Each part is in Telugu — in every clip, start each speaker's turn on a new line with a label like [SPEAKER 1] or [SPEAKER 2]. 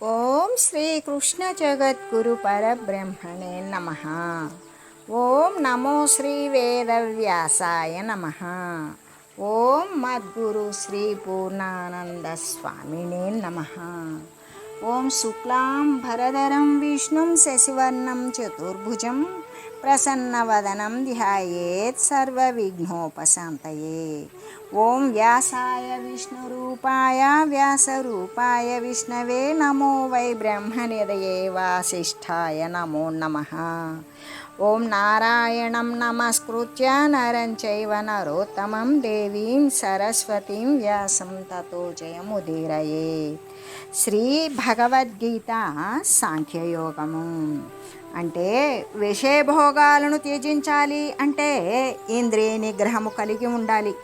[SPEAKER 1] ఓం శ్రీ కృష్ణ జగద్గురు పరబ్రహ్మణే నమ ఓం నమో శ్రీ వేదవ్యాసాయ నమ ఓం మద్గురు శ్రీ పూర్ణానంద స్వామినే నమ ఓం శుక్లాం భరధరం విష్ణుం శశివర్ణం చతుర్భుజం ప్రసన్నవదనం ధ్యాయేత్ సర్వవిఘ్నోపశాంతయే ఓం వ్యాసాయ విష్ణురూపాయ వ్యాసరూపాయ విష్ణవే నమో వై బ్రహ్మనిదయే వాసిష్ఠాయ నమో నమ ఓం నారాయణం నమస్కృత్య నరం చైవ నరోత్తమం దేవీం సరస్వతీం వ్యాసం తతో జయముదీరయే శ్రీ భగవద్గీత సాంఖ్యయోగము అంటే విషయభోగాలను త్యజించాలి అంటే ఇంద్రియ నిగ్రహము కలిగి ఉండాలి.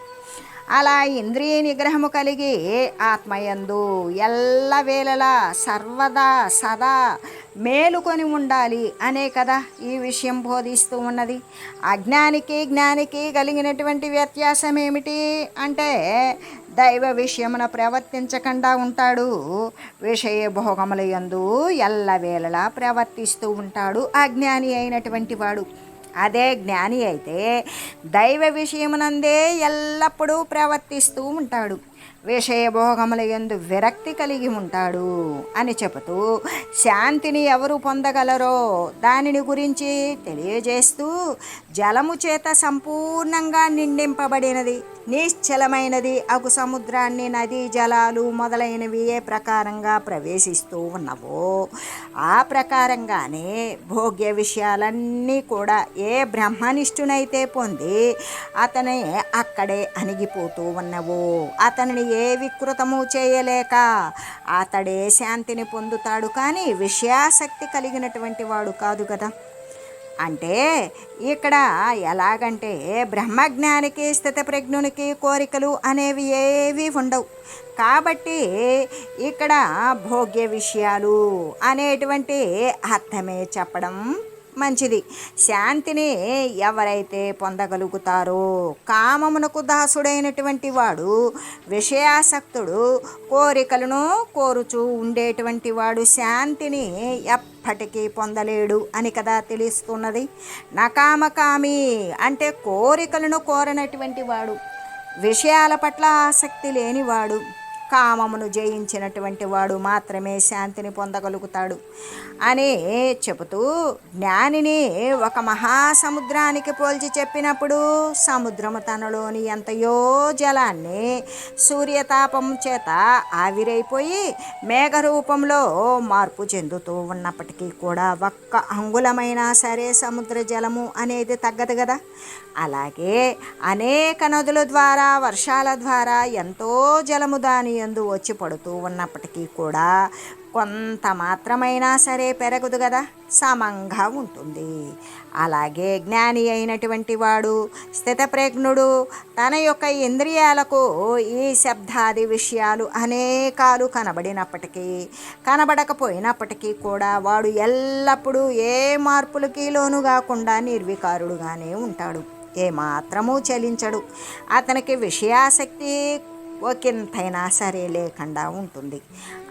[SPEAKER 1] అలా ఇంద్రియ నిగ్రహము కలిగి ఆత్మయందు ఎల్లవేళలా సర్వదా సదా మేలుకొని ఉండాలి అనే కదా ఈ విషయం బోధిస్తూ ఉన్నది. అజ్ఞానికి జ్ఞానికి కలిగినటువంటి వ్యత్యాసం ఏమిటి అంటే దైవ విషయమున ప్రవర్తించకుండా ఉంటాడు. విషయ భోగముల యందు ఎల్లవేళలా ప్రవర్తిస్తూ ఉంటాడు. అజ్ఞాని అయినటువంటి వాడు. అదే జ్ఞాని అయితే దైవ విషయమునందే ఎల్లప్పుడూ ప్రవర్తిస్తూ ఉంటాడు. విషయభోగముల ఎందు విరక్తి కలిగి ఉంటాడు అని చెబుతూ శాంతిని ఎవరు పొందగలరో దానిని గురించి తెలియజేస్తూ జలము చేత సంపూర్ణంగా నిండింపబడినది. నిశ్చలమైనది. అగు సముద్రాన్ని నదీ జలాలు మొదలైనవి ఏ ప్రకారంగా ప్రవేశిస్తూ ఉన్నవో ఆ ప్రకారంగానే భోగ్య విషయాలన్నీ కూడా ఏ బ్రహ్మనిష్ఠునైతే పొంది అతనే అక్కడే అణిగిపోతూ ఉన్నవో అతనిని ఏ వికృతము చేయలేక అతడే శాంతిని పొందుతాడు. కానీ విషయాసక్తి కలిగినటువంటి వాడు కాదు కదా. అంటే ఇక్కడ ఎలాగంటే బ్రహ్మజ్ఞానికి స్థితప్రజ్ఞునికి కోరికలు అనేవి ఏవి ఉండవు. కాబట్టి ఇక్కడ భోగ్య విషయాలు అనేటువంటి అర్థమే చెప్పడం మంచిది. శాంతిని ఎవరైతే పొందగలుగుతారో కామమునకు దాసుడైనటువంటి వాడు విషయాసక్తుడు కోరికలను కోరుచూ ఉండేటువంటి వాడు శాంతిని ఎప్పటికీ పొందలేడు అని కదా తెలుస్తున్నది. నకామకామి అంటే కోరికలను కోరనటువంటి వాడు విషయాల పట్ల ఆసక్తి లేనివాడు. కామమును జయించినటువంటి వాడు మాత్రమే శాంతిని పొందగలుగుతాడు. అని చెబుతూ జ్ఞానిని ఒక మహాసముద్రానికి పోల్చి చెప్పినప్పుడు సముద్రము తనలోని ఎంతయో జలాన్ని సూర్యతాపం చేత ఆవిరైపోయి మేఘరూపంలో మార్పు చెందుతూ ఉన్నప్పటికీ కూడా ఒక్క అంగుళమైనా సరే సముద్ర జలము అనేది తగ్గదు కదా. అలాగే అనేక నదుల ద్వారా వర్షాల ద్వారా ఎంతో జలము దాని యందు వచ్చి పడుతూ ఉన్నప్పటికీ కూడా కొంత మాత్రమైనా సరే పెరగదు కదా సమంగా ఉంటుంది. అలాగే జ్ఞాని అయినటువంటి వాడు స్థితప్రజ్ఞుడు తన యొక్క ఇంద్రియాలకు ఈ శబ్దాది విషయాలు అనేకాలు కనబడినప్పటికీ కనబడకపోయినప్పటికీ కూడా వాడు ఎల్లప్పుడూ ఏ మార్పులకి లోను కాకుండా నిర్వికారుడుగానే ఉంటాడు. ఏమాత్రమూ చలించడు. అతనికి విషయాసక్తి ఒకంతైనా సరే లేకుండా ఉంటుంది.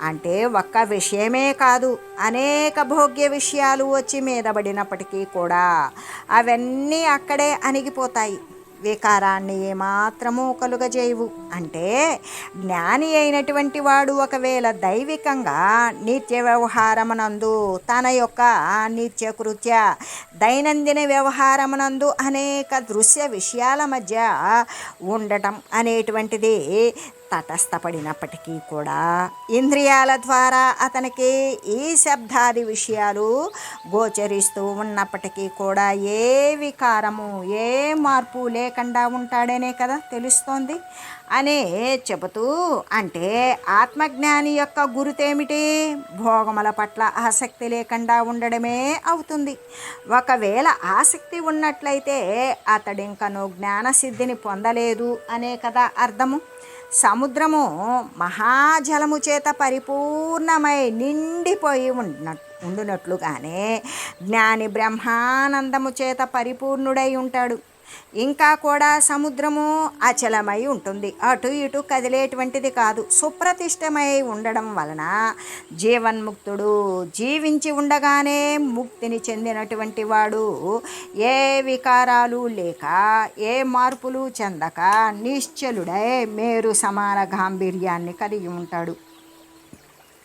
[SPEAKER 1] అంటే ఒక్క విషయమే కాదు అనేక భోగ్య విషయాలు వచ్చి మీదబడినప్పటికీ కూడా అవన్నీ అక్కడే అణిగిపోతాయి. వికారాన్ని ఏమాత్రమూ కలుగజేయవు. అంటే జ్ఞాని అయినటువంటి వాడు ఒకవేళ దైవికంగా నిత్య వ్యవహారమునందు తన యొక్క నిత్య కృత్య దైనందిన వ్యవహారమునందు అనేక దృశ్య విషయాల మధ్య ఉండటం అనేటువంటిది తటస్థపడినప్పటికీ కూడా ఇంద్రియాల ద్వారా అతనికి ఈ శబ్దాది విషయాలు గోచరిస్తూ ఉన్నప్పటికీ కూడా ఏ వికారము ఏ మార్పు లేకుండా ఉంటాడనే కదా తెలుస్తోంది. అనే చెబుతూ అంటే ఆత్మజ్ఞాని యొక్క గురుతేమిటి? భోగముల పట్ల ఆసక్తి లేకుండా ఉండడమే అవుతుంది. ఒకవేళ ఆసక్తి ఉన్నట్లయితే అతడింకను జ్ఞానసిద్ధిని పొందలేదు అనే కదా అర్థము. సముద్రము మహాజలము చేత పరిపూర్ణమై నిండిపోయి ఉన్న ఉండునట్లుగానే జ్ఞాని బ్రహ్మానందము చేత పరిపూర్ణుడై ఉంటాడు. ఇంకా కూడా సముద్రము అచలమై ఉంటుంది. అటు ఇటు కదిలేటువంటిది కాదు సుప్రతిష్టమై ఉండడం వలన జీవన్ముక్తుడు జీవించి ఉండగానే ముక్తిని చెందినటువంటి వాడు. ఏ వికారాలు లేక ఏ మార్పులు చెందక నిశ్చలుడై మేరు సమాన గాంభీర్యాన్ని కలిగి ఉంటాడు.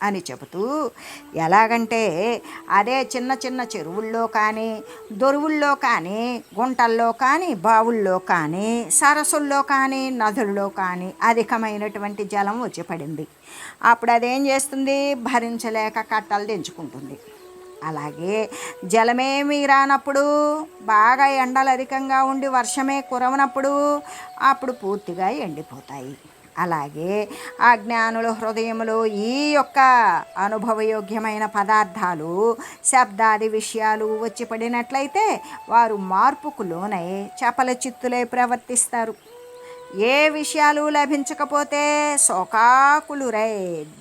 [SPEAKER 1] అని చెబుతూ ఎలాగంటే అదే చిన్న చిన్న చెరువుల్లో కానీ దొరువుల్లో కానీ గుంటల్లో కానీ బావుల్లో కానీ సరస్సుల్లో కానీ నదుల్లో కానీ అధికమైనటువంటి జలం వచ్చి పడింది. అప్పుడు అదేం చేస్తుంది? భరించలేక కట్టలు దించుకుంటుంది అలాగే జలమేమి రానప్పుడు బాగా ఎండలు అధికంగా ఉండి వర్షమే కురవనప్పుడు అప్పుడు పూర్తిగా ఎండిపోతాయి. అలాగే ఆ జ్ఞానుల హృదయంలో ఈ యొక్క అనుభవయోగ్యమైన పదార్థాలు శబ్దాది విషయాలు వచ్చి పడినట్లయితే వారు మార్పుకు లోనై చపల చిత్తులై ప్రవర్తిస్తారు. ఏ విషయాలు లభించకపోతే శోకాకులురై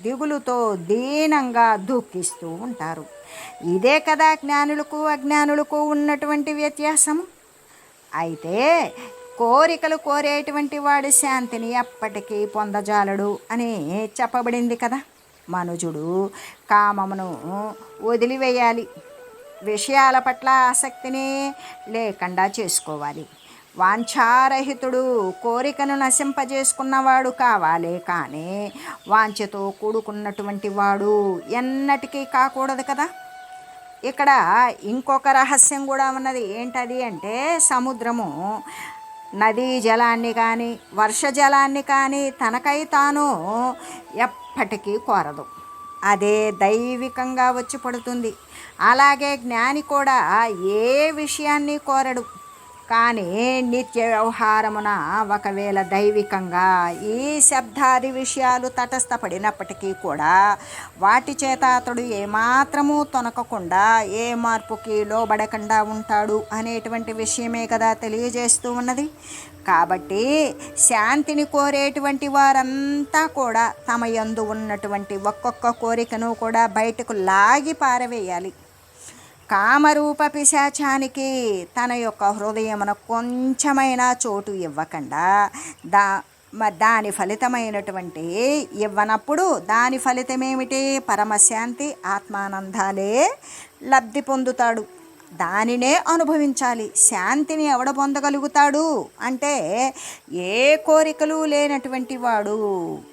[SPEAKER 1] దిగులుతో దీనంగా దుఃఖిస్తూ ఉంటారు. ఇదే కదా జ్ఞానులకు అజ్ఞానులకు ఉన్నటువంటి వ్యత్యాసం. అయితే కోరికలు కోరేటువంటి వాడు శాంతిని ఎప్పటికీ పొందజాలడు అని చెప్పబడింది కదా. మనుజుడు కామమును వదిలివేయాలి. విషయాల పట్ల ఆసక్తిని లేకుండా చేసుకోవాలి. వాంఛారహితుడు కోరికను నశింపజేసుకున్నవాడు కావాలి కానీ వాంఛతో కూడుకున్నటువంటి వాడు ఎన్నటికీ కాకూడదు కదా. ఇక్కడ ఇంకొక రహస్యం కూడా ఉన్నది. ఏంటది అంటే సముద్రము నదీ జలాన్ని కానీ వర్ష జలాన్ని కానీ తనకై తాను ఎప్పటికీ కోరదు. అదే దైవికంగా వచ్చి పడుతుంది. అలాగే జ్ఞాని కూడా ఏ విషయాన్ని కోరడు. కానీ నిత్య వ్యవహారమున ఒకవేళ దైవికంగా ఈ శబ్దాది విషయాలు తటస్థపడినప్పటికీ కూడా వాటి చేత అతడు ఏమాత్రము తొనకకుండా ఏ మార్పుకి లోబడకుండా ఉంటాడు అనేటువంటి విషయమే కదా తెలియజేస్తూ ఉన్నది. కాబట్టి శాంతిని కోరేటువంటి వారంతా కూడా తమ యందు ఉన్నటువంటి ఒక్కొక్క కోరికను కూడా బయటకు లాగి పారవేయాలి. కామరూప పిశాచానికి తన యొక్క హృదయమున కొంచెమైనా చోటు ఇవ్వకుండా దా దాని ఫలితమైనటువంటి ఇవ్వనప్పుడు దాని ఫలితమేమిటి? పరమశాంతి ఆత్మానందాలే లబ్ధి పొందుతాడు. దానినే అనుభవించాలి. శాంతిని ఎవడ పొందగలుగుతాడు? అంటే ఏ కోరికలు లేనటువంటి వాడు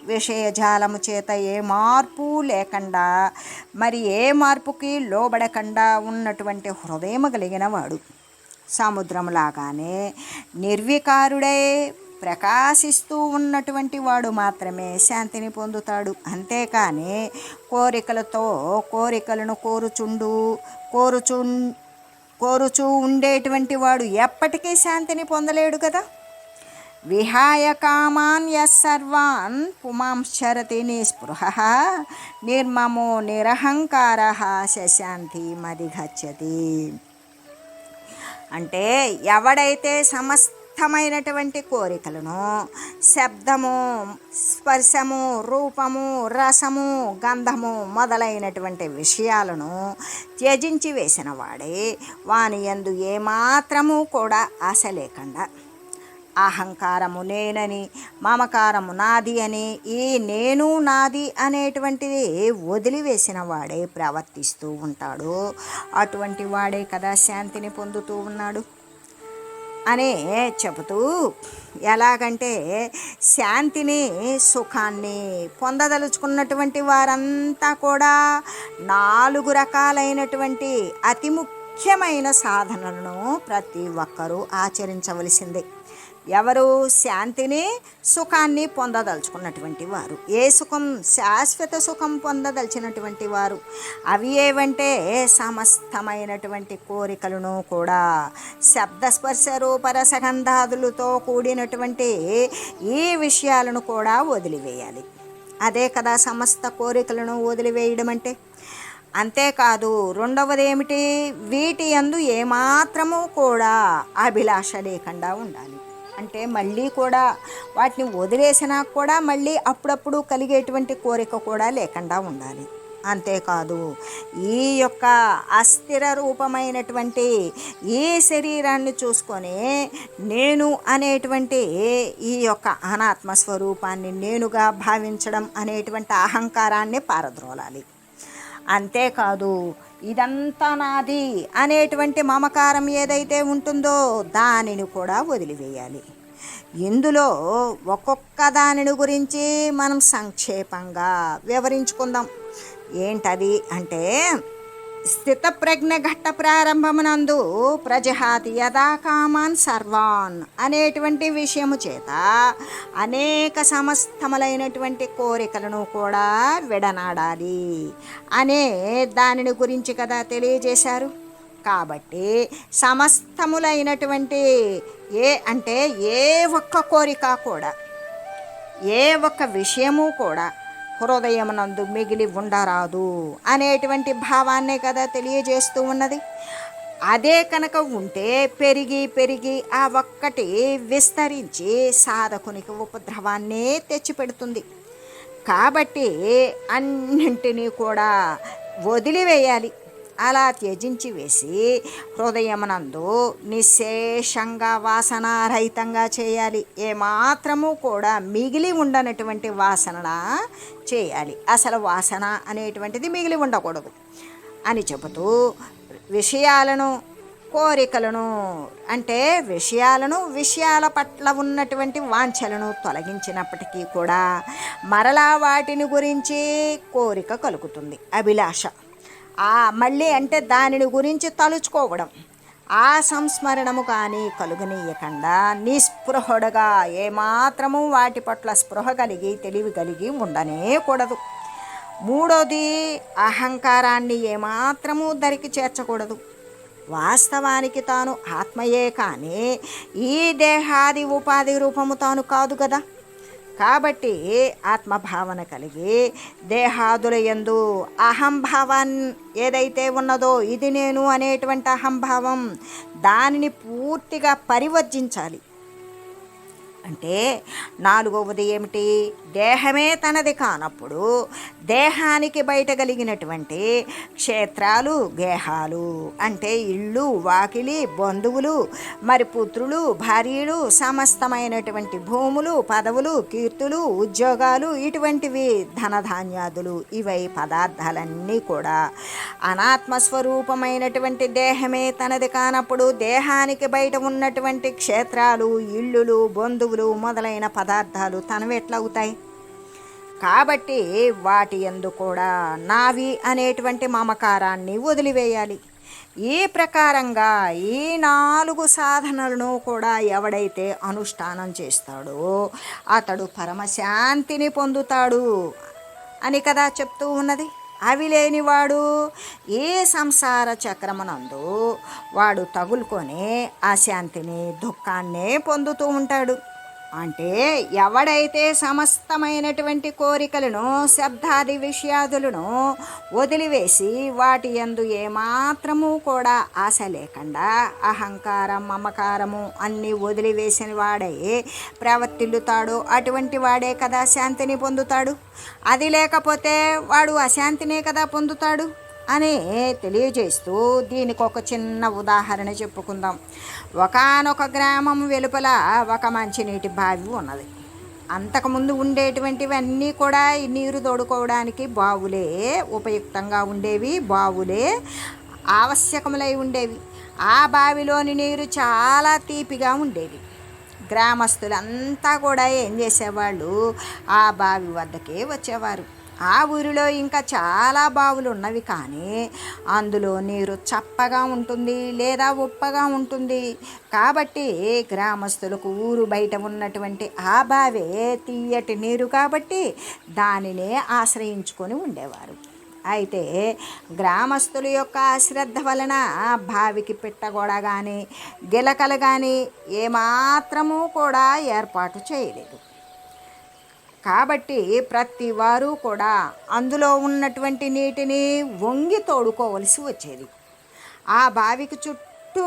[SPEAKER 1] విషయజాలము చేత ఏ మార్పు లేకుండా మరి ఏ మార్పుకి లోబడకుండా ఉన్నటువంటి హృదయం కలిగిన వాడు. సముద్రంలాగానే నిర్వికారుడై ప్రకాశిస్తూ ఉన్నటువంటి వాడు మాత్రమే శాంతిని పొందుతాడు. అంతేకాని కోరికలతో కోరికలను కోరుచుండు కోరుచు కోరుచూ ఉండేటువంటి వాడు ఎప్పటికీ శాంతిని పొందలేడు కదా. విహాయ కామాన్ సర్వాన్ పుమాంశరతి నిస్పృహ నిర్మమో నిరహంకార శశాంతి మరిగచ్చతి అంటే ఎవడైతే సమస్త వ్యర్థమైనటువంటి కోరికలను. శబ్దము స్పర్శము రూపము రసము గంధము మొదలైనటువంటి విషయాలను త్యజించి వేసిన వాడే. వాని ఎందు ఏమాత్రము కూడా ఆశ లేకుండా. అహంకారము నేనని మమకారము నాది అని ఈ నేను నాది అనేటువంటిది వదిలివేసిన వాడే ప్రవర్తిస్తూ ఉంటాడు. అటువంటి వాడే కదా శాంతిని పొందుతూ ఉన్నాడు. అనే చెబుతూ ఎలాగంటే శాంతిని సుఖాన్ని పొందదలుచుకున్నటువంటి వారంతా కూడా నాలుగు రకాలైనటువంటి అతి ముఖ్యమైన సాధనలను ప్రతి ఒక్కరూ ఆచరించవలసిందే. ఎవరు శాంతిని సుఖాన్ని పొందదలుచుకున్నటువంటి వారు. ఏ సుఖం శాశ్వత సుఖం పొందదలిచినటువంటి వారు? అవి ఏవంటే సమస్తమైనటువంటి కోరికలను కూడా శబ్దస్పర్శ రూపరసగంధాదులతో కూడినటువంటి ఈ విషయాలను కూడా వదిలివేయాలి. అదే కదా సమస్త కోరికలను వదిలివేయడం అంటే? అంతేకాదు రెండవది ఏమిటి వీటి అందు ఏమాత్రము కూడా అభిలాష లేకుండా ఉండాలి. అంటే మళ్ళీ కూడా వాటిని వదిలేసినా కూడా మళ్ళీ అప్పుడప్పుడు కలిగేటువంటి కోరిక కూడా లేకుండా ఉండాలి. అంతేకాదు ఈ యొక్క అస్థిర రూపమైనటువంటి ఈ శరీరాన్ని చూసుకొని నేను అనేటువంటి ఈ యొక్క అనాత్మ స్వరూపాన్ని నేనుగా భావించడం అనేటువంటి అహంకారాన్ని పారద్రోలాలి. అంతేకాదు ఇదంతా నాది అనేటువంటి మమకారం ఏదైతే ఉంటుందో దానిని కూడా వదిలివేయాలి. ఇందులో ఒక్కొక్క దానిని గురించి మనం సంక్షేపంగా వివరించుకుందాం. ఏంటది అంటే స్థితప్రజ్ఞ ఘట్ట ప్రారంభమునందు ప్రజహాతి యథా కామాన్ సర్వాన్ అనేటువంటి విషయము చేత అనేక సమస్తములైనటువంటి కోరికలను కూడా విడనాడాలి. అనే దానిని గురించి కదా తెలియజేశారు. కాబట్టి సమస్తములైనటువంటి ఏ అంటే ఏ ఒక్క కోరిక కూడా ఏ ఒక్క విషయము కూడా హృదయమునందు మిగిలి ఉండరాదు అనేటువంటి భావాన్నే కదా తెలియజేస్తూ ఉన్నది. అదే కనుక ఉంటే పెరిగి పెరిగి ఆ ఒక్కటి విస్తరించి సాధకునికి ఉపద్రవాన్నే తెచ్చిపెడుతుంది. కాబట్టి అన్నింటినీ కూడా వదిలివేయాలి. అలా త్యజించి వేసి హృదయమునందు నిశేషంగా వాసనారహితంగా చేయాలి. ఏమాత్రము కూడా మిగిలి ఉండనటువంటి వాసన చేయాలి. అసలు వాసన అనేటువంటిది మిగిలి ఉండకూడదు అని చెబుతూ విషయాలను కోరికలను అంటే విషయాలను విషయాల పట్ల ఉన్నటువంటి వాంఛలను తొలగించినప్పటికీ కూడా మరలా వాటిని గురించి కోరిక కలుగుతుంది. అభిలాష. మళ్ళీ అంటే దానిని గురించి తలుచుకోవడం. ఆ సంస్మరణము కానీ కలుగనీయకుండా నిస్పృహుడుగా ఏమాత్రము వాటి పట్ల స్పృహ కలిగి తెలివి కలిగి ఉండనే కూడదు. మూడోది అహంకారాన్ని ఏమాత్రము దరికి చేర్చకూడదు. వాస్తవానికి తాను ఆత్మయే కానీ ఈ దేహాది ఉపాధి రూపము తాను కాదు కదా కాబట్టి ఆత్మభావన కలిగి దేహాదుల ఎందు అహంభావాన్ ఏదైతే ఉన్నదో ఇది నేను అనేటువంటి అహంభావం దానిని పూర్తిగా పరివర్జించాలి. అంటే నాలుగవది ఏమిటి? దేహమే తనది కానప్పుడు దేహానికి బయట కలిగినటువంటి క్షేత్రాలు గేహాలు అంటే ఇళ్ళు వాకిలి బంధువులు మరి పుత్రులు భార్యలు సమస్తమైనటువంటి భూములు పదవులు కీర్తులు ఉద్యోగాలు ఇటువంటివి ధనధాన్యాదులు. ఇవై పదార్థాలన్నీ కూడా అనాత్మ స్వరూపమైనటువంటి దేహమే తనది కానప్పుడు దేహానికి బయట ఉన్నటువంటి క్షేత్రాలు ఇళ్ళులు బంధువులు మొదలైన పదార్థాలు తనవి ఎట్లవుతాయి? కాబట్టి వాటి ఎందు కూడా నావి అనేటువంటి మమకారాన్ని వదిలివేయాలి. ఈ ప్రకారంగా ఈ నాలుగు సాధనలను కూడా ఎవడైతే అనుష్ఠానం చేస్తాడో అతడు పరమశాంతిని పొందుతాడు అని కదా చెప్తూ ఉన్నది. అవి లేనివాడు ఏ సంసార చక్రమునందు వాడు తగులుకొని ఆ శాంతిని దుఃఖాన్నే పొందుతూ ఉంటాడు. అంటే ఎవడైతే సమస్తమైనటువంటి కోరికలను శబ్దాది విషయాదులను వదిలివేసి వాటి యందు ఏమాత్రము కూడా ఆశ లేకుండా అహంకారం మమకారము అన్నీ వదిలివేసిన వాడే ప్రవర్తిల్లుతాడు అటువంటి వాడే కదా శాంతిని పొందుతాడు. అది లేకపోతే వాడు అశాంతినే కదా పొందుతాడు. అని తెలియజేస్తూ దీనికి ఒక చిన్న ఉదాహరణ చెప్పుకుందాం. ఒకానొక గ్రామం వెలుపల ఒక మంచినీటి బావి ఉన్నది. అంతకుముందు ఉండేటువంటివన్నీ కూడా ఈ నీరు తోడుకోవడానికి బావులే ఉపయుక్తంగా ఉండేవి బావులే ఆవశ్యకములై ఉండేవి. ఆ బావిలోని నీరు చాలా తీపిగా ఉండేవి గ్రామస్తులంతా కూడా ఏం చేసేవాళ్ళు? ఆ బావి వద్దకే వచ్చేవారు. ఆ ఊరిలో ఇంకా చాలా బావులు ఉన్నవి కానీ అందులో నీరు చప్పగా ఉంటుంది లేదా ఉప్పగా ఉంటుంది. కాబట్టి గ్రామస్తులకు ఊరు బయట ఉన్నటువంటి ఆ బావే తీయటి నీరు కాబట్టి దానినే ఆశ్రయించుకొని ఉండేవారు. అయితే గ్రామస్తుల యొక్క అశ్రద్ధ వలన బావికి పిట్టగోడ కానీ గిలకలు కానీ ఏమాత్రము కూడా ఏర్పాటు చేయలేదు. కాబట్టి ప్రతి వారు కూడా అందులో ఉన్నటువంటి నీటిని వంగి తోడుకోవలసి వచ్చేది. ఆ బావికి చుట్టూ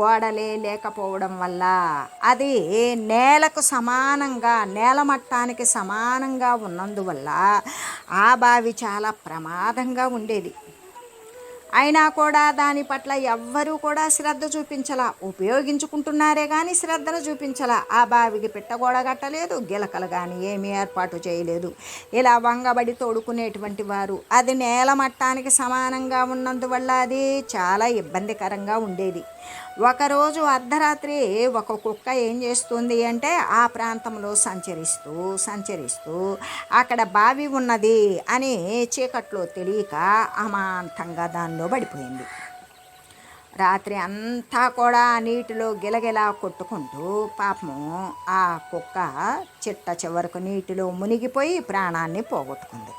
[SPEAKER 1] గోడలే లేకపోవడం వల్ల అది నేలకు సమానంగా నేల మట్టానికి సమానంగా ఉన్నందువల్ల ఆ బావి చాలా ప్రమాదంగా ఉండేది. అయినా కూడా దాని పట్ల ఎవ్వరూ కూడా శ్రద్ధ చూపించలా. ఉపయోగించుకుంటున్నారే కానీ శ్రద్ధను చూపించలా. ఆ బావికి పెట్టగోడ కట్టలేదు గిలకలు కానీ ఏమీ ఏర్పాటు చేయలేదు. ఇలా వంగబడి తోడుకునేటువంటి వారు. అది నేల మట్టానికి సమానంగా ఉన్నందువల్ల అది చాలా ఇబ్బందికరంగా ఉండేది. ఒకరోజు అర్ధరాత్రి ఒక కుక్క ఏం చేస్తుంది అంటే ఆ ప్రాంతంలో సంచరిస్తూ సంచరిస్తూ అక్కడ బావి ఉన్నది అని చీకట్లో తెలియక అమాంతంగా దానిలో పడిపోయింది. రాత్రి అంతా కూడా నీటిలో గిలగిలా కొట్టుకుంటూ పాపము ఆ కుక్క చిట్ట చివరకు నీటిలో మునిగిపోయి ప్రాణాన్ని పోగొట్టుకుంది.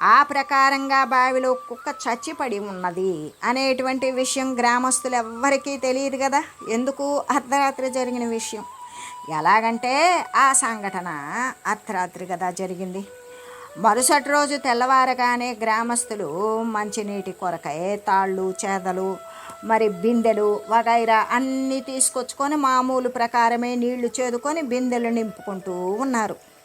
[SPEAKER 1] ఆ ప్రకారంగా బావిలో కుక్క చచ్చిపడి ఉన్నది అనేటువంటి విషయం గ్రామస్తులు ఎవ్వరికీ తెలియదు కదా. ఎందుకు? అర్ధరాత్రి జరిగిన విషయం. ఎలాగంటే ఆ సంఘటన అర్ధరాత్రి కదా జరిగింది. మరుసటి రోజు తెల్లవారగానే గ్రామస్తులు మంచినీటి కొరకై తాళ్ళు చేదలు మరి బిందెలు వగైరా అన్నీ తీసుకొచ్చుకొని మామూలు ప్రకారమే నీళ్ళు చేదుకొని బిందెలు నింపుకుంటూ ఉన్నారు.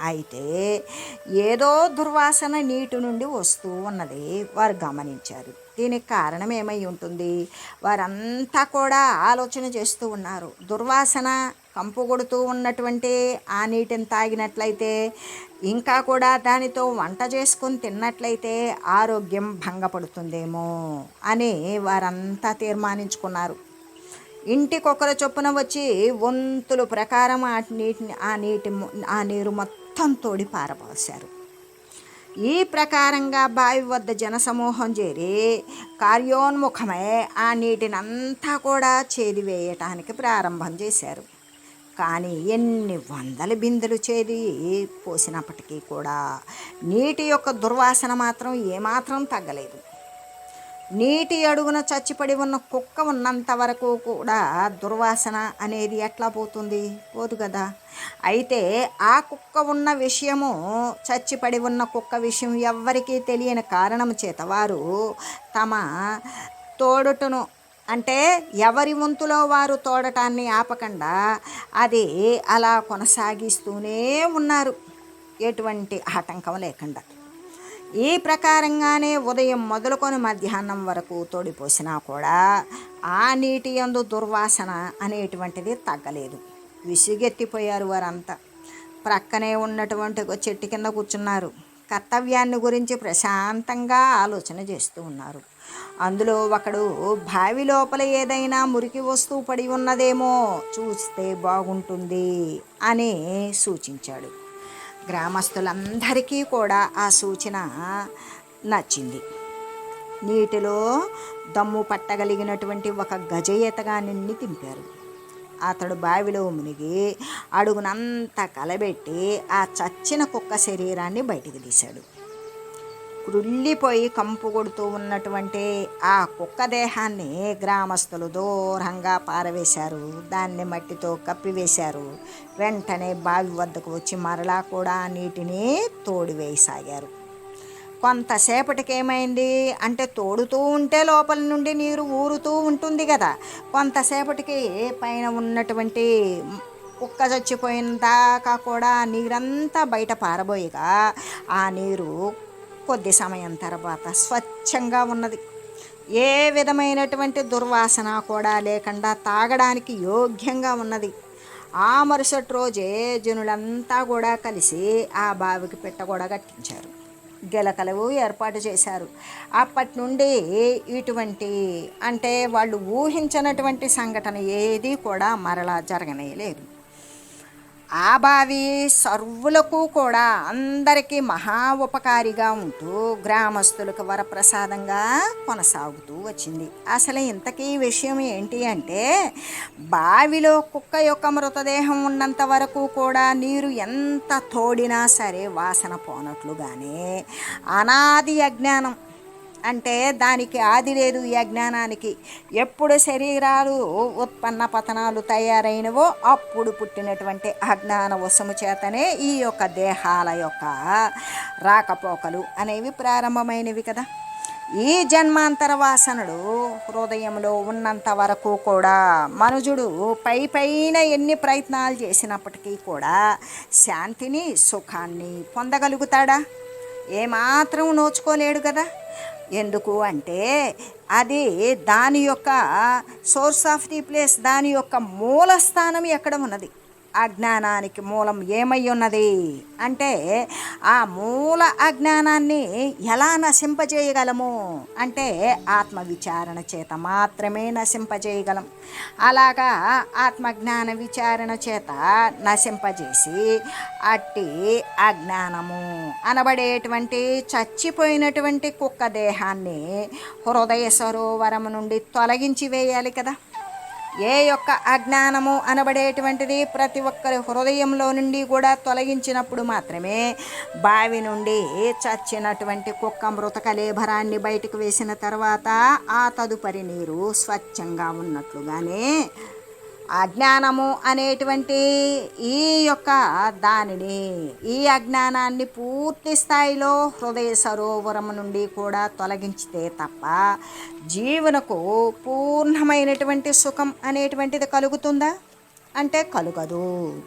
[SPEAKER 1] అయితే ఏదో దుర్వాసన నీటి నుండి వస్తూ ఉన్నది. వారు గమనించారు. దీనికి కారణం ఏమై ఉంటుంది? వారంతా కూడా ఆలోచన చేస్తూ ఉన్నారు. దుర్వాసన కంపు కొడుతూ ఉన్నటువంటి ఆ నీటిని తాగినట్లయితే ఇంకా కూడా దానితో వంట చేసుకొని తిన్నట్లయితే ఆరోగ్యం భంగపడుతుందేమో అని వారంతా తీర్మానించుకున్నారు. ఇంటికొకరు చొప్పున వచ్చి వంతులు ప్రకారం ఆ నీటిని ఆ నీటి ఆ నీరు మొత్తం తోడి పారబోశారు. ఈ ప్రకారంగా బావి వద్ద జనసమూహం చేరి కార్యోన్ముఖమై ఆ నీటినంతా కూడా చేరివేయటానికి ప్రారంభం చేశారు. కానీ ఎన్ని వందల బిందెలు చేది పోసినప్పటికీ కూడా నీటి యొక్క దుర్వాసన మాత్రం ఏమాత్రం తగ్గలేదు. నీటి అడుగున చచ్చిపడి ఉన్న కుక్క ఉన్నంత వరకు కూడా దుర్వాసన అనేది ఎట్లా పోతుంది? పోదు కదా. అయితే ఆ కుక్క ఉన్న విషయము చచ్చిపడి ఉన్న కుక్క విషయం ఎవ్వరికీ తెలియని కారణం చేత వారు తమ తోడుటను అంటే ఎవరి వంతులో వారు తోడటాన్ని ఆపకుండా అది అలా కొనసాగిస్తూనే ఉన్నారు. ఎటువంటి ఆటంకం లేకుండా. ఈ ప్రకారంగానే ఉదయం మొదలుకొని మధ్యాహ్నం వరకు తోడిపోసినా కూడా ఆ నీటి యందు దుర్వాసన అనేటువంటిది తగ్గలేదు. విసుగెత్తిపోయారు వారంతా. ప్రక్కనే ఉన్నటువంటి ఒక చెట్టు కింద కూర్చున్నారు. కర్తవ్యాన్ని గురించి ప్రశాంతంగా ఆలోచన చేస్తూ ఉన్నారు. అందులో ఒకడు బావి లోపల ఏదైనా మురికి వస్తువు పడి ఉన్నదేమో చూస్తే బాగుంటుంది అని సూచించాడు. గ్రామస్తులందరికీ కూడా ఆ సూచన నచ్చింది. నీటిలో దమ్ము పట్టగలిగినటువంటి ఒక గజ ఈతగానిని దింపారు. అతడు బావిలో మునిగి అడుగునంతా కలబెట్టి ఆ చచ్చిన కుక్క శరీరాన్ని బయటికి తీశాడు. రుల్లిపోయి కంపు కొడుతూ ఉన్నటువంటి ఆ కుక్క దేహాన్ని గ్రామస్తులు దూరంగా పారవేశారు. దాన్ని మట్టితో కప్పివేశారు. వెంటనే బావి వద్దకు వచ్చి మరలా కూడా నీటిని తోడివేయసాగారు. కొంతసేపటికి ఏమైంది అంటే తోడుతూ ఉంటే లోపల నుండి నీరు ఊరుతూ ఉంటుంది కదా. కొంతసేపటికి పైన ఉన్నటువంటి కుక్క చచ్చిపోయిన దాకా కూడా నీరంతా బయట పారబోయగా ఆ నీరు కొద్ది సమయం తర్వాత స్వచ్ఛంగా ఉన్నది. ఏ విధమైనటువంటి దుర్వాసన కూడా లేకుండా తాగడానికి యోగ్యంగా ఉన్నది. ఆ మరుసటి రోజే జనులంతా కూడా కలిసి ఆ బావికి పెట్ట కూడా కట్టించారు. గెలకలు ఏర్పాటు చేశారు. అప్పటి నుండి ఇటువంటి అంటే వాళ్ళు ఊహించినటువంటి సంఘటన ఏది కూడా మరలా జరగనేలేదు ఆ బావి సర్వులకు కూడా అందరికీ మహా ఉపకారిగా ఉంటూ గ్రామస్తులకు వరప్రసాదంగా కొనసాగుతూ వచ్చింది. అసలు ఇంతకీ విషయం ఏంటి అంటే బావిలో కుక్క యొక్క మృతదేహం ఉన్నంత వరకు కూడా నీరు ఎంత తోడినా సరే వాసన పోనట్లుగానే అనాది అజ్ఞానం అంటే దానికి ఆది లేదు ఈ అజ్ఞానానికి. ఎప్పుడు శరీరాలు ఉత్పన్న పతనాలు తయారైనవో అప్పుడు పుట్టినటువంటి అజ్ఞాన వశము చేతనే ఈ యొక్క దేహాల యొక్క రాకపోకలు అనేవి ప్రారంభమైనవి కదా. ఈ జన్మాంతర వాసనలు హృదయంలో ఉన్నంత వరకు కూడా మనుజుడు పై పైన ఎన్ని ప్రయత్నాలు చేసినప్పటికీ కూడా శాంతిని సుఖాన్ని పొందగలుగుతాడా? ఏమాత్రం నోచుకోలేడు కదా. ఎందుకు అంటే అది దాని యొక్క సోర్స్ ఆఫ్ ది ప్లేస్ దాని యొక్క మూల స్థానం ఎక్కడ ఉన్నది? అజ్ఞానానికి మూలం ఏమై ఉన్నది? అంటే ఆ మూల అజ్ఞానాన్ని ఎలా నశింపజేయగలము? అంటే ఆత్మవిచారణ చేత మాత్రమే నశింపజేయగలం. అలాగా ఆత్మజ్ఞాన విచారణ చేత నశింపజేసి అట్టి అజ్ఞానము అనబడేటువంటి చచ్చిపోయినటువంటి కుక్క దేహాన్ని హృదయ సరోవరము నుండి తొలగించి వేయాలి కదా. ఏ యొక్క అజ్ఞానము అనబడేటువంటిది ప్రతి ఒక్కరి హృదయంలో నుండి కూడా తొలగించినప్పుడు మాత్రమే బావి నుండి చచ్చినటువంటి కుక్క మృత కలేభరాన్ని బయటకు వేసిన తర్వాత ఆ తదుపరి నీరు స్వచ్ఛంగా ఉన్నట్లుగానే అజ్ఞానము అనేటువంటి ఈ యొక్క దానిని ఈ అజ్ఞానాన్ని పూర్తి స్థాయిలో హృదయ సరోవరము నుండి కూడా తొలగించితే తప్ప జీవనకు పూర్ణమైనటువంటి సుఖం అనేటువంటిది కలుగుతుందా? అంటే కలుగదు.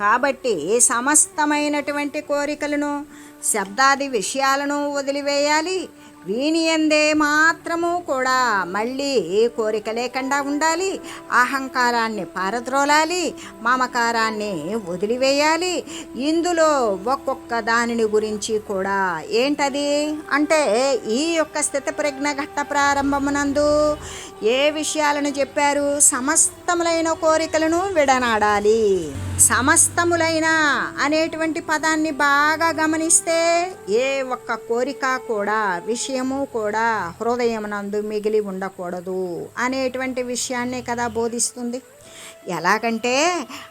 [SPEAKER 1] కాబట్టి సమస్తమైనటువంటి కోరికలను శబ్దాది విషయాలను వదిలివేయాలి. వీనియందే మాత్రము కూడా. మళ్ళీ కోరిక లేకుండా ఉండాలి. అహంకారాన్ని పారద్రోలాలి. మమకారాన్ని వదిలివేయాలి. ఇందులో ఒక్కొక్క దానిని గురించి కూడా ఏంటది? అంటే ఈ యొక్క స్థితి ప్రజ్ఞ ఘట్ట ప్రారంభమునందు ఏ విషయాలను చెప్పారు? సమస్తములైన కోరికలను విడనాడాలి. సమస్తములైన అనేటువంటి పదాన్ని బాగా గమనిస్తే ఏ ఒక్క కోరిక కూడా విషయం విషయము కూడా హృదయమునందు మిగిలి ఉండకూడదు అనేటువంటి విషయాన్నే కదా బోధిస్తుంది. ఎలాగంటే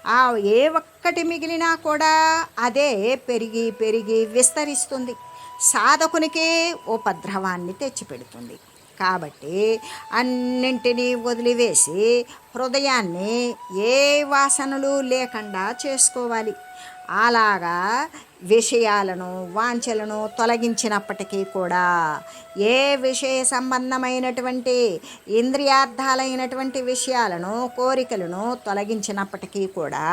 [SPEAKER 1] ఆ ఏ ఒక్కటి మిగిలినా కూడా అదే పెరిగి పెరిగి విస్తరిస్తుంది. సాధకునికి ఉపద్రవాన్ని తెచ్చిపెడుతుంది. కాబట్టి అన్నింటినీ వదిలివేసి హృదయాన్ని ఏ వాసనలు లేకుండా చేసుకోవాలి. అలాగా విషయాలను వాంఛలను తొలగించినప్పటికీ కూడా ఏ విషయ సంబంధమైనటువంటి ఇంద్రియార్థాలైనటువంటి విషయాలను కోరికలను తొలగించినప్పటికీ కూడా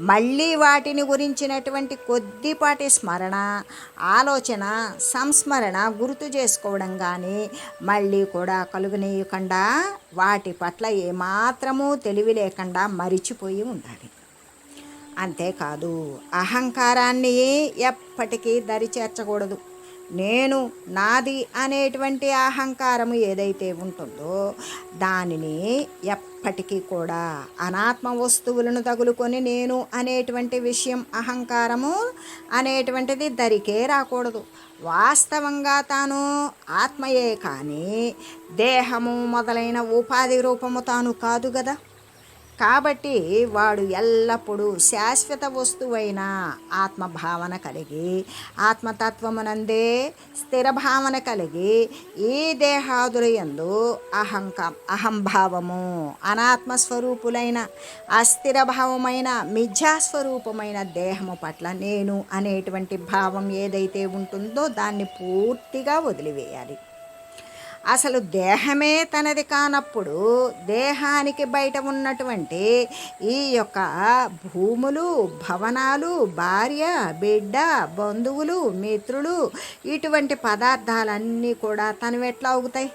[SPEAKER 1] మళ్ళీ వాటిని గురించినటువంటి కొద్దిపాటి స్మరణ ఆలోచన సంస్మరణ గుర్తు చేసుకోవడం కానీ మళ్ళీ కూడా కలుగునీయకుండా వాటి పట్ల ఏమాత్రమూ తెలివి లేకుండా మరిచిపోయి ఉండాలి. అంతేకాదు. అహంకారాన్ని ఎప్పటికీ దరి చేర్చకూడదు. నేను నాది అనేటువంటి అహంకారము ఏదైతే ఉంటుందో దానిని ఎప్పటికీ కూడా అనాత్మ వస్తువులను తగులుకొని నేను అనేటువంటి విషయం అహంకారము అనేటువంటిది దరికే రాకూడదు. వాస్తవంగా తాను ఆత్మయే కానీ దేహము మొదలైన ఉపాధి రూపము తాను కాదు కదా కాబట్టి వాడు ఎల్లప్పుడూ శాశ్వత వస్తువైన ఆత్మభావన కలిగి ఆత్మతత్వమునందే స్థిర భావన కలిగి ఈ దేహాదులయందు అహంక అహంభావము అనాత్మ స్వరూపులైన అస్థిర భావమైన మిథ్యాస్వరూపమైన దేహము పట్ల నేను అనేటువంటి భావం ఏదైతే ఉంటుందో దాన్ని పూర్తిగా వదిలివేయాలి. అసలు దేహమే తనది కానప్పుడు దేహానికి బయట ఉన్నటువంటి ఈ యొక్క భూములు భవనాలు భార్య బిడ్డ బంధువులు మిత్రులు ఇటువంటి పదార్థాలన్నీ కూడా తనవి ఎట్లా అవుతాయి?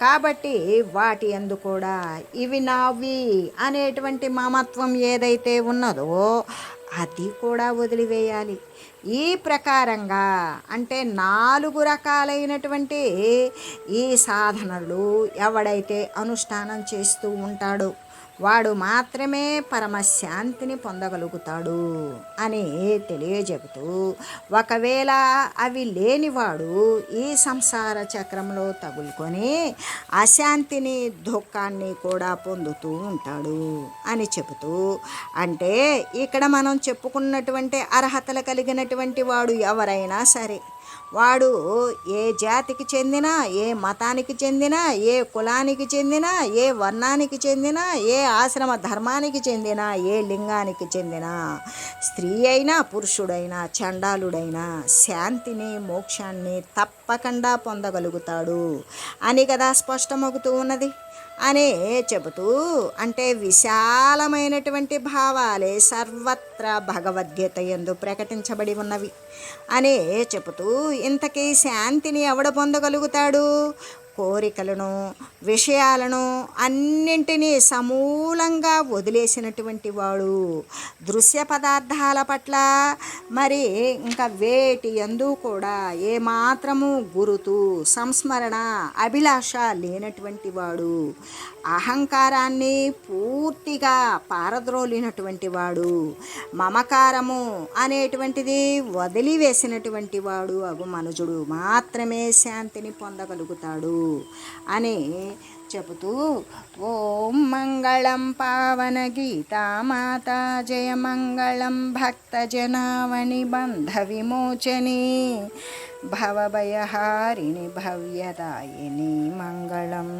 [SPEAKER 1] కాబట్టి వాటి ఎందు కూడా ఇవి నావి అనేటువంటి మమత్వం ఏదైతే ఉన్నదో అది కూడా వదిలివేయాలి. ఈ ప్రకారంగా అంటే నాలుగు రకాలైనటువంటి ఈ సాధనలు ఎవడైతే అనుష్ఠానం చేస్తూ ఉంటాడో వాడు మాత్రమే పరమశాంతిని పొందగలుగుతాడు అని తెలియజెబుతూ ఒకవేళ అవి లేనివాడు ఈ సంసార చక్రంలో తగులుకొని అశాంతిని దుఃఖాన్ని కూడా పొందుతూ ఉంటాడు అని చెబుతూ అంటే ఇక్కడ మనం చెప్పుకున్నటువంటి అర్హతలు కలిగినటువంటి వాడు ఎవరైనా సరే. వాడు ఏ జాతికి చెందిన ఏ మతానికి చెందిన ఏ కులానికి చెందిన ఏ వర్ణానికి చెందిన ఏ ఆశ్రమ ధర్మానికి చెందిన ఏ లింగానికి చెందిన స్త్రీ అయినా పురుషుడైనా చండాలుడైనా శాంతిని మోక్షాన్ని తప్పకుండా పొందగలుగుతాడు అని కదా స్పష్టమవుతూ ఉన్నది. అనే చెబుతూ అంటే విశాలమైనటువంటి భావాలే సర్వత్రా భగవద్గీత ఎందు ప్రకటించబడి ఉన్నవి. అనే చెబుతూ ఇంతకీ శాంతిని ఎవడ పొందగలుగుతాడు? కోరికలను విషయాలను అన్నింటినీ సమూలంగా వదిలేసినటువంటి వాడు దృశ్య పదార్థాల పట్ల మరి ఇంకా వేటి ఎందు కూడా ఏమాత్రము గురుతు సంస్మరణ అభిలాష లేనటువంటి వాడు అహంకారాన్ని పూర్తిగా పారద్రోలినటువంటి వాడు మమకారము అనేటువంటిది వదిలివేసినటువంటి వాడు అగు మనుజుడు మాత్రమే శాంతిని పొందగలుగుతాడు. అని చెబుతూ ఓం మంగళం పావన గీతామాత జయ మంగళం భక్తజనావణి బంధ విమోచని భవభయహారిణి భవ్యదాయిని మంగళం.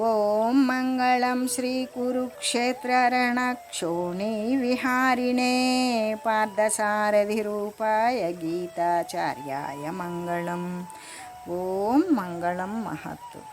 [SPEAKER 1] ఓం మంగళం శ్రీ కురుక్షేత్రరణక్షోణి విహారిణే పార్థసారథి రూపాయ గీతాచార్యాయ మంగళం. ఓం మంగళం మహత్తు.